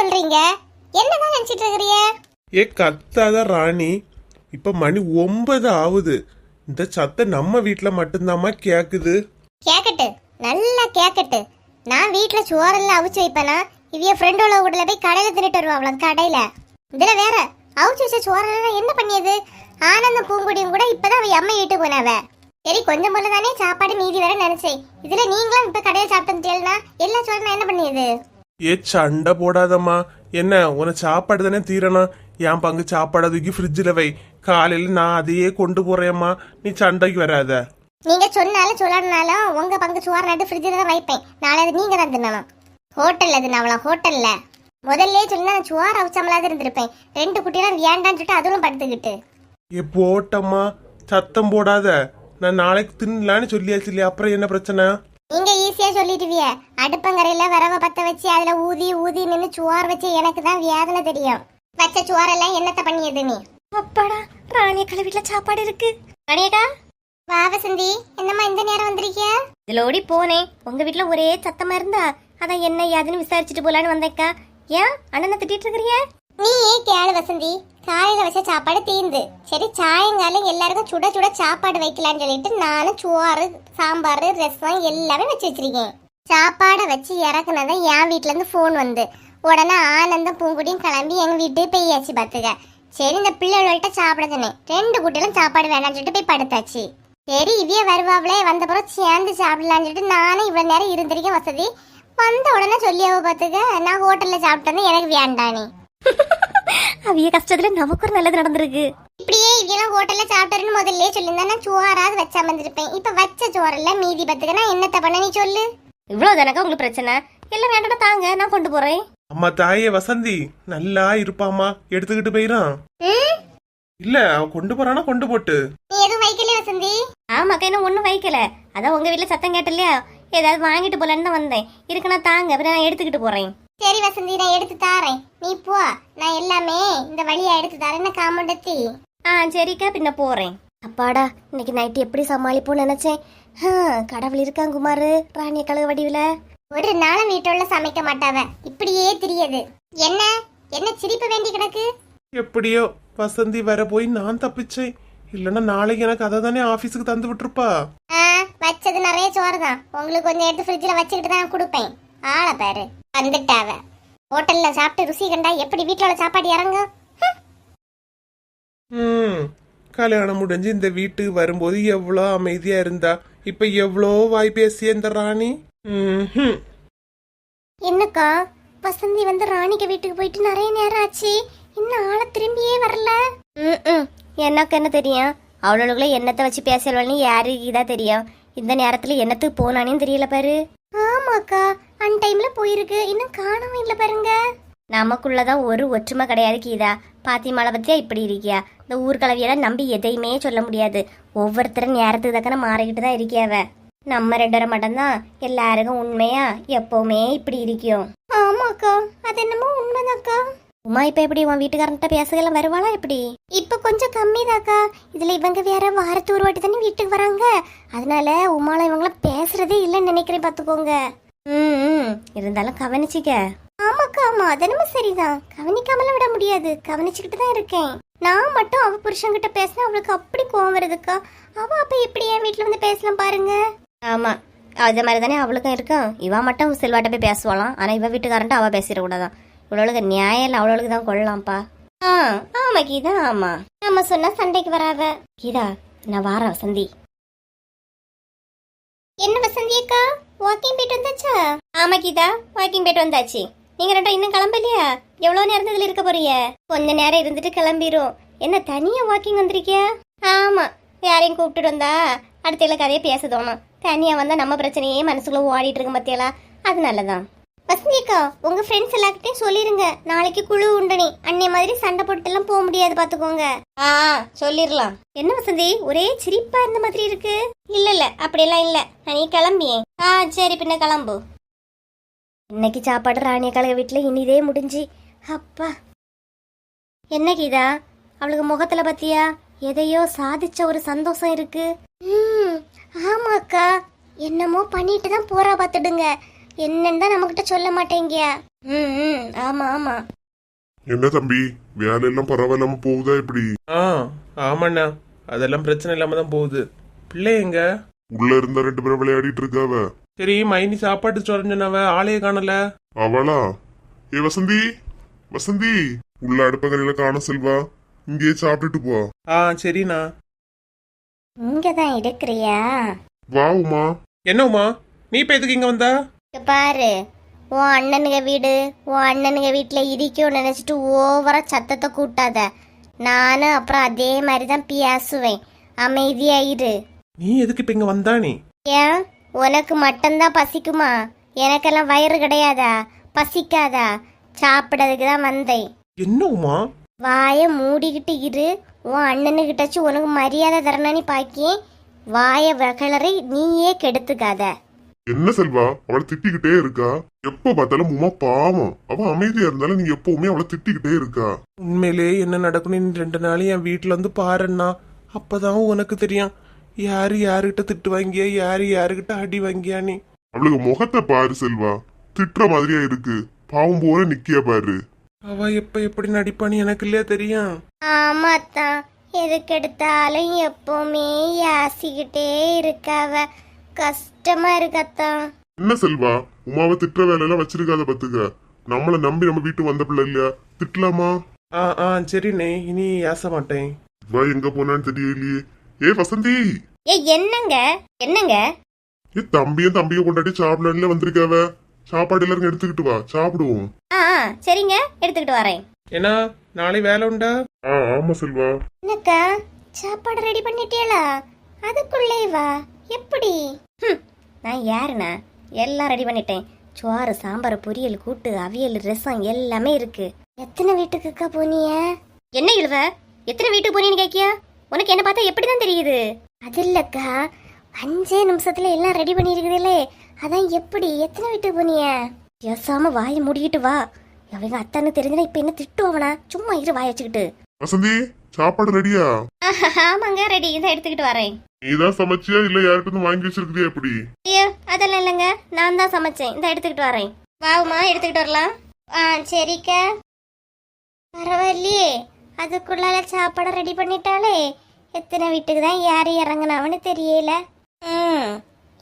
சொல்றீங்க? என்னங்க நினைச்சிட்டு இருக்கிறீங்க? ஏ கத்தாத ராணி. இப்ப மணி ஒன்பது ஆகுது இந்த சத்தம் நம்ம வீட்ல மட்டும்தாம்மா கேக்குது. கேக்கட்டு. நல்லா கேக்கட்டு. நான் வீட்ல சோறெல்லாம் அவிச்சு வைப்பேனா? இவிய ஃப்ரெண்டோட வீட்டுல போய் கடையில தின்னுட்டு வருவாங்களாம் கடையில. இதுல வேற அவிச்சு வச்ச சோறெல்லாம் என்ன பண்ணியது? ஆனந்த பூங்குடியும் கூட இப்பதான் அவ அம்மா வீட்டுக்கு போனாவ. சரி கொஞ்சம் போல தானே சாப்பாடு மீதி வர நினைச்சேன். இதுல நீங்களும் இப்ப கடையில சாப்பிட்டு எல்லா சோறும் நான் என்ன பண்ணியது? ஏ சண்டை போடாதம்மா. என்ன உனக்கு சாப்பாடு தானே தீரணும்? என் பங்கு சாப்பாடை தூக்கி ஃப்ரிட்ஜில் வை. காலையில் நான் அதையே கொண்டு போறேம்மா. நீ சண்டைக்கு வராத. நீங்க சொன்னாலும் சொல்லாதனாலும் உங்க பங்கு சோறு நட்டு ஃப்ரிட்ஜில் தான் வைப்பேன். நாளை அது நீங்க தான் தின்னணும். ஹோட்டல்ல தின்னவளாம் ஹோட்டல்ல? முதல்ல சொல்லி நான் சோறு அவிச்சாமலாவது இருந்திருப்பேன். ரெண்டு குட்டியெல்லாம் வேண்டான்னு சொல்லிட்டு அதுவும் படுத்துக்கிட்டு. ஏ போட்டம்மா. சத்தம் போடாத. நான் நாளைக்கு தின்னலான்னு சொல்லியாச்சு இல்லையா? அப்புறம் என்ன பிரச்சனை? சொல்லிடுவிய. அடுப்பங்கரையில வரவ பத்த வச்சு அதுல ஊதி ஊதி நின்னு சுவார் வச்சு எனக்கு தான் வேதனை தெரியும். வச்ச சுவாரெல்லாம் என்னத்த பண்ணியது நீ? அப்பாடா ராணியக்கலை வீட்டுல சாப்பாடு இருக்கு. ராணியக்கா? வா வசந்தி என்னம்மா இந்த நேரம் வந்திருக்கிய? இதுல ஓடி போனேன் உங்க வீட்டுல ஒரே சத்தமா இருந்தா அதான் என்ன ஏதுன்னு விசாரிச்சுட்டு போலான்னு வந்தேக்கா ஏன் அண்ணனை திட்டிட்டு இருக்கிறிய? நீ ஏன் கேளு வசந்தி. காலையில வச்ச சாப்பாடு தீந்து. சரி சாயங்காலம் எல்லாருக்கும் சுட சுட சாப்பாடு வைக்கலாம்னு சொல்லிட்டு நானும் சோறு சாம்பார் ரசம் எல்லாமே வச்சு வச்சிருக்கேன். சாப்பாடை வச்சு இறக்குனதான் என் வீட்டிலேருந்து இருந்து ஃபோன் வந்து. உடனே ஆனந்தம் பூங்குடியும் கிளம்பி எங்க வீட்டுக்கு போயாச்சு பாத்துக்க சரி இந்த பிள்ளைகள்கிட்ட சாப்பிட தானே ரெண்டு குட்டிலும் சாப்பாடு வேணாம்னு சொல்லிட்டு போய் படுத்தாச்சு. சரி இவ்விய வந்த பிறகு சேர்ந்து சாப்பிடலாம்னு சொல்லிட்டு நானும் இவ்வளோ நேரம் இருந்திருக்கேன் வசதி வந்த உடனே சொல்லியாவ பார்த்துக்க நான் ஹோட்டலில் சாப்பிட்டேன்னு எனக்கு வேண்டானே அவிய கஷ்டத்துல நமக்கு ஒரு நல்லது நடந்திருக்கு. இப்படியே இவெல்லாம் ஹோட்டல்ல சாப்பிட்டேன்னு முதல்ல சொல்லியிருந்தா நான் சோறாவது வச்சா வந்திருப்பேன் இப்ப வச்ச சோறல்ல மீதி பத்துக்கு நான் என்னத்த பண்ண நீ சொல்லு. இவ்வளவு தானக்கா உங்களுக்கு பிரச்சனை? எல்லாம் வேண்டாம் தாங்க நான் கொண்டு போறேன். அம்மா தாயே வசந்தி நல்லா இருப்பாம்மா. எடுத்துக்கிட்டு போயிடான் ம்? இல்ல அவ கொண்டு போறானா கொண்டு போட்டு. நீ எதுவும் வைக்கல வசந்தி? ஆமாக்கா இன்னும் ஒண்ணும் வைக்கல. அதான் உங்க வீட்டுல சத்தம் கேட்டலையா? ஏதாவது வாங்கிட்டு போலான்னு தான் வந்தேன். இருக்குன்னா தாங்க அப்புறம் நான் எடுத்துக்கிட்டு போறேன். சரி வசந்தி நான் எடுத்து தாரேன். நீ போ. நான் எல்லாமே இந்த வழியா எடுத்து தரேன். காமண்டத்தி ஆ சரிக்கா பின்ன போறேன். அப்பாடா இன்னைக்கு நைட்டு எப்படி சமாளிப்போம்னு நினைச்சேன். கடவுள் இருக்கான் குமாரு ராணிய கழுகு வடிவுல. ஒரு நாளும் வீட்டுள்ள சமைக்க மாட்டாவ. இப்படியே தெரியுது. என்ன? என்ன சிரிப்பு வேண்டி கிடக்கு? எப்படியோ வசந்தி வர போய் நான் தப்பிச்சேன். இல்லைன்னா நாளைக்கு எனக்கு அதை தானே ஆபீஸுக்கு தந்து விட்டுருப்பா. ஆ, வச்சது நிறைய சோறு தான். உங்களுக்கு கொஞ்சம் எடுத்து ஃப்ரிட்ஜில் வச்சுக்கிட்டு தான் கொடுப்பேன். ஆளை பாரு. வந்துட்டாவ. ஹோட்டல்ல சாப்பிட்டு ருசி கண்டா எப்படி வீட்டில் உள்ள சாப்பாடு இறங்கும்? ஹம். ம் கல்யாணம் முடிஞ்சு இந்த வீட்டுக்கு வரும்போது எவ்வளோ அமைதியா இருந்தா இப்ப எவ்வளோ வாய் பேசிய இந்த ராணி? ம்ஹும். என்னக்கா வசந்தி வந்து ராணிக்கு வீட்டுக்கு போயிட்டு நிறைய நேரம் ஆச்சு. இன்னும் ஆளை திரும்பியே வரல. ம் எனக்கு என்ன தெரியும்? அவளுக்குள்ள என்னத்தை வச்சு பேசலன்னு யாருக்கு தான் தெரியும்? இந்த நேரத்துல என்னத்துக்கு போனானேன்னு தெரியல பாரு. ஆமாக்கா அன் டைம்ல போயிருக்கு. இன்னும் காணவே இல்லை பாருங்க. நமக்குள்ளதான் ஒரு ஒற்றுமை கிடையாது கீதா. பாத்திமால பத்தியா இப்படி இருக்கியா? இந்த ஊர்கலவியெல்லாம் நம்பி எதையுமே சொல்ல முடியாது. ஒவ்வொருத்தரும் நேரத்துக்கு தக்கன மாறிக்கிட்டு தான் இருக்கியாவ நம்ம ரெண்டரை மட்டும்தான். எல்லாருக்கும் உண்மையா? எப்பவுமே இப்படி இருக்கியோம். ஆமாக்கா அது என்னமோ உண்மைதாக்கா உமா இப்ப எப்படி உன் வீட்டுக்காரன்ட்ட பேசுகலாம் வருவாளா எப்படி இப்ப கொஞ்சம் கம்மிதாக்கா இதுல இவங்க வேற வாரத்து ஒரு வாட்டி தானே வீட்டுக்கு வராங்க. அதனால உமால இவங்கள பேசுறதே இல்லைன்னு நினைக்கிறேன் பாத்துக்கோங்க. இருந்தாலும் கவனிச்சிக்க. ஆமாக்கா ஆமா. அதனம சரிதான். கவனிக்காமல விட முடியாது. கவனிச்சுக்கிட்டு தான் இருக்கேன். நான் மட்டும் அவ புருஷன்கிட்ட பேசினா அவளுக்கு அப்படி கோவம் வருதுக்கா. அவ அப்ப எப்படி என் வீட்டுல வந்து பேசலாம் பாருங்க. ஆமா. அதே மாதிரி தானே அவளுக்கும் இருக்கும். இவ மட்டும் செல்வாட்ட போய் பேசுவாளாம். ஆனா இவ வீட்டுக்காரன்ட்ட அவ பேசிடக்கூடாதான். இவளுக்கு நியாயம் இல்லை அவளுக்கு தான் கொள்ளலாம்ப்பா ஆ ஆமா கீதா ஆமா. நம்ம சொன்னா சண்டைக்கு வராவ கீதா நான் வாரேன் வசந்தி. என்ன வசந்தி அக்கா? வாக்கிங் போயிட்டு ஆமா கீதா வாக்கிங் போயிட்டு வந்தாச்சு. நீங்க ரெண்டும் இன்னும் கிளம்பலையா? எவ்வளவு நேரம் இதுல இருக்க போறீங்க? கொஞ்ச நேரம் இருந்துட்டு கிளம்பிரும். என்ன தனியா வாக்கிங் வந்திருக்கியா? ஆமா யாரையும் கூப்பிட்டுட்டு வந்தா அடுத்த கதையை பேச தோணும் தனியா வந்தா நம்ம பிரச்சனையே மனசுக்குள்ள ஓடிட்டு இருக்கும் பத்தியலா? அதனாலதான் வசந்தி அக்கா உங்க ஃப்ரெண்ட்ஸ் எல்லார்கிட்டயும் சொல்லிருங்க. நாளைக்கு குழு உண்டனி. அன்னை மாதிரி சண்டை போட்டு எல்லாம் போக முடியாது பாத்துக்கோங்க. ஆ சொல்லிடலாம் என்ன வசந்தி ஒரே சிரிப்பா இருந்த மாதிரி இருக்கு? இல்ல இல்ல அப்படியெல்லாம் இல்ல. நீ கிளம்பியே. ஆ சரி பின்ன கிளம்பு. இன்னைக்கு சாப்பாடு ராணிய கழக வீட்டுல இனிதே முடிஞ்சு. அப்பா. என்ன கீதா? அவளுக்கு முகத்துல பத்தியா? எதையோ சாதிச்ச ஒரு சந்தோஷம் இருக்கு. ம் ஆமாக்கா என்னமோ பண்ணிட்டு தான் போறா பாத்துடுங்க. என்னன்னு தான் நம்மகிட்ட சொல்ல மாட்டேங்கியா? ம் ம் ஆமா ஆமா. என்ன தம்பி? வேலையெல்லாம் பரவாயில்லாம போகுதா இப்படி? ஆ ஆமாண்ணா. அதெல்லாம் பிரச்சனை இல்லாம தான் போகுது. பிள்ளை எங்க? உள்ள இருந்த ரெண்டு பேரும் விளையாடிட்டு இருக்காவ. சரி மைனி சாப்பாட்டு சொரஞ்சனவ ஆளையே காணல. அவளா? ஏ வசந்தி? வசந்தி உள்ள அடுப்பங்கரையில காண செல்வா. இங்கேயே சாப்பிட்டுட்டு போ. ஆ சரிண்ணா. இங்க தான் இருக்கிறியா? வா உமா. என்ன உமா? நீ இப்ப எதுக்கு இங்க வந்தா? இங்க பாரு. உன் அண்ணனுங்க வீடு. உன் அண்ணனுங்க வீட்டில் இடிக்கும் நினைச்சிட்டு ஓவரா சத்தத்தை கூட்டாத. நானும் அப்புறம் அதே மாதிரி தான் பேசுவேன். அமைதியாயிரு. நீ எதுக்கு இப்ப இங்க வந்தா நீ? ஏன்? உனக்கு மட்டும்தான் பசிக்குமா? எனக்கெல்லாம் வயிறு கிடையாதா? பசிக்காதா? சாப்பிடறதுக்கு தான் வந்தேன். என்ன உமா வாயை மூடிக்கிட்டு இரு. உன் அண்ணனுக்கிட்டாச்சும் உனக்கு மரியாதை தரணானி பாக்கி வாயை வகலரை நீயே கெடுத்துக்காத. என்ன செல்வா? அவளை திட்டிக்கிட்டே இருக்கா? எப்ப பார்த்தாலும் உமா பாவம். அவ அமைதியா இருந்தாலும் நீ எப்பவுமே அவளை திட்டிக்கிட்டே இருக்கா? உண்மையிலே என்ன நடக்கணும் நீ ரெண்டு நாள் என் வீட்டுல வந்து பாருண்ணா அப்பதான் உனக்கு தெரியும். யாரு யாருகிட்ட திட்டு வாங்கியா? யாரு யாருகிட்ட அடி வாங்கியா நீ? அவளுக்கு முகத்தை பாரு செல்வா. திட்டுற மாதிரியா இருக்கு. பாவம் போல நிக்கிய பாரு. அவ எப்ப எப்படி நடிப்பான்னு எனக்கு இல்லையா தெரியும்? ஆமாத்தான் எதுக்கு எடுத்தாலும் எப்பவுமே யாசிக்கிட்டே இருக்காவ கஷ்டமா இருக்கத்தான் என்ன செல்வா? உமாவை திட்டுற வேலையெல்லாம் வச்சிருக்காத பத்துக்க. நம்மள நம்பி நம்ம வீட்டு வந்த பிள்ளை இல்லையா? திட்டலாமா? ஆ ஆ சரிண்ணே இனி ஏச மாட்டேன். வா எங்க போனான்னு தெரியலையே. ஏ வசந்தி! ஏ என்னங்க? என்னங்க? ஏ தம்பியும் தம்பியும் கொண்டாடி சாப்பிடல வந்திருக்காவ. சாப்பாடு எல்லாரும் எடுத்துக்கிட்டு வா சாப்பிடுவோம். ஆ ஆ, சரிங்க எடுத்துக்கிட்டு வரேன். ஏன்னா நாளை வேலை உண்டா? ஆ ஆமா செல்வா. என்னக்கா சாப்பாடு ரெடி பண்ணிட்டியலா? அதுக்குள்ளே வா. எப்படி? ஹம், நான் யாருண்ணா? எல்லாம் ரெடி பண்ணிட்டேன். சோறு சாம்பார் பொரியல் கூட்டு அவியல் ரசம் எல்லாமே இருக்கு. எத்தனை வீட்டுக்குக்கா போனிய என்ன இழுவ? எத்தனை வீட்டுக்கு போனீன்னு கேக்கியா? உனக்கு என்ன பார்த்தா எப்படிதான் தெரியுது? அது இல்லக்கா அஞ்சே நிமிஷத்துல எல்லாம் ரெடி பண்ணிருக்குதுல்லே. அதான் எப்படி? எத்தனை வீட்டுக்கு போனிய பேசாம வாயை மூடிக்கிட்டு வா. அவங்க அத்தான்னு தெரிஞ்சுனா இப்ப என்ன திட்டுவாவனா சும்மா இரு வாய வச்சுக்கிட்டு. வசந்தி சாப்பாடு ரெடியா? ஆமாங்க ரெடி இதை எடுத்துக்கிட்டு வரேன். நீதான் சமைச்சியா இல்ல யார்கிட்ட வாங்கி வச்சிருக்கியா எப்படி? ஐயோ அதெல்லாம் இல்லைங்க. நான் தான் சமைச்சேன். இந்த எடுத்துக்கிட்டு வரேன். வாவுமா எடுத்துக்கிட்டு வரலாம். ஆ சரிக்கா. பரவாயில்லையே. அதுக்குள்ளால சாப்பாடை ரெடி பண்ணிட்டாலே எத்தனை வீட்டுக்கு தான் யார் இறங்குனாவன்னு தெரியல. ம்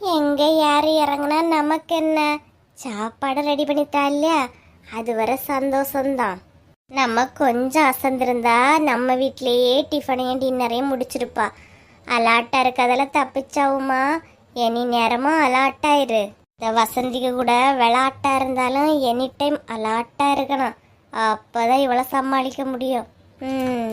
எங்கே யார் இறங்குனா நமக்கு என்ன? சாப்பாடு ரெடி பண்ணிட்டா இல்லையா? அது வர சந்தோஷம்தான். நம்ம கொஞ்சம் அசந்திருந்தா நம்ம வீட்டிலேயே டிஃபனையும் டின்னரையும் முடிச்சிருப்பா. அலாட்டா இருக்கதெல்லாம் தப்பிச்சாவுமா? எனி நேரமும் அலாட்டாயிரு. இந்த வசந்திக்கு கூட விளாட்டா இருந்தாலும் எனி டைம் அலாட்டா இருக்கணும். அப்பதான் இவ்வளோ சமாளிக்க முடியும். ம்.